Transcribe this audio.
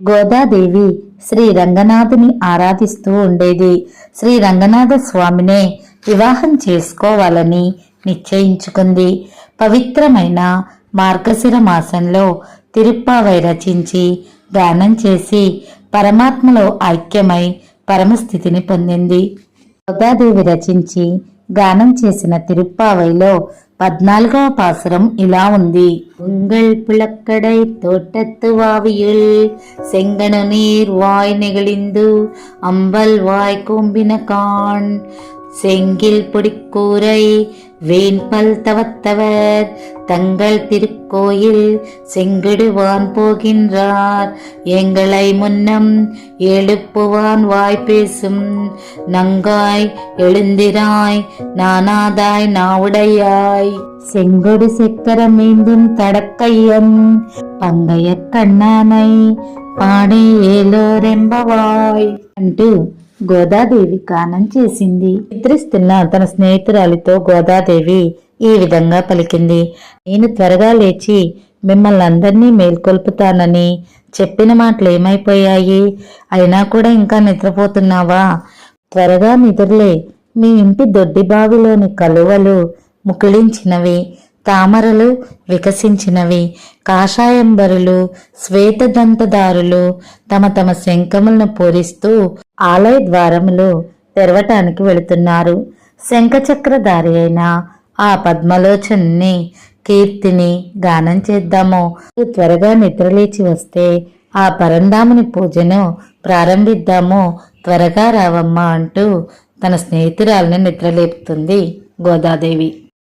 గోదాదేవి శ్రీ రంగనాథుని ఆరాధిస్తూ ఉండేది. శ్రీ రంగనాథ స్వామినే వివాహం చేసుకోవాలని నిశ్చయించుకుంది. పవిత్రమైన మార్గశిర మాసంలో తిరుప్పావై రచించి గానం చేసి పరమాత్మలో ఐక్యమై పరమస్థితిని పొందింది. గోదాదేవి రచించి గానం చేసిన తిరుప్పావైలో పద్నాలుగవ పాసురం ఇలా ఉంది உங்கள் புலக்கடை தோட்டத்து வாவியுள் செங்கணு நீர் வாய் நெகிழிந்து அம்பல் வாய் கூம்பின காண் செங்கில் பொடிக்கூரை வேண்பல் தவத்தவர் தங்கள் திருக்கோயில் செங்கிடுவான் போகின்றார் எங்களை முன்னம் எழுப்புவான் வாய் பேசும் நங்காய் எழுந்திராய் நானாதாய் நாவுடையாய் செங்கொடு செக்கரமேந்தும் தடக்கையன் பங்கைய కన్నానై పాడే ఏలోరెంబవాయ్ అంటూ గోదాదేవి గానం చేసింది నిద్రిస్తున్న తన స్నేహితురాలితో గోదాదేవి ఈ విధంగా పలికింది నేను త్వరగా లేచి మిమ్మల్ని అందరినీ మేల్కొల్పుతానని చెప్పిన మాటలు ఏమైపోయాయి అయినా కూడా ఇంకా నిద్రపోతున్నావా త్వరగా నిద్రలే మీ ఇంటి దొడ్డి బావిలోని కలువలు ముకుళించినవి తామరలు వికసించినవి కాషాయంబరులు శ్వేతదంతదారులు తమ తమ శంఖములను పూరిస్తూ ఆలయ ద్వారములు తెరవటానికి వెళుతున్నారు. శంఖచక్రధారి అయిన ఆ పద్మలోచన్ని కీర్తిని గానం చేద్దాము. త్వరగా నిద్రలేచి వస్తే ఆ పరంధాముని పూజను ప్రారంభిద్దాము. త్వరగా రావమ్మా అంటూ తన స్నేహితురాలను నిద్రలేపుతుంది గోదాదేవి.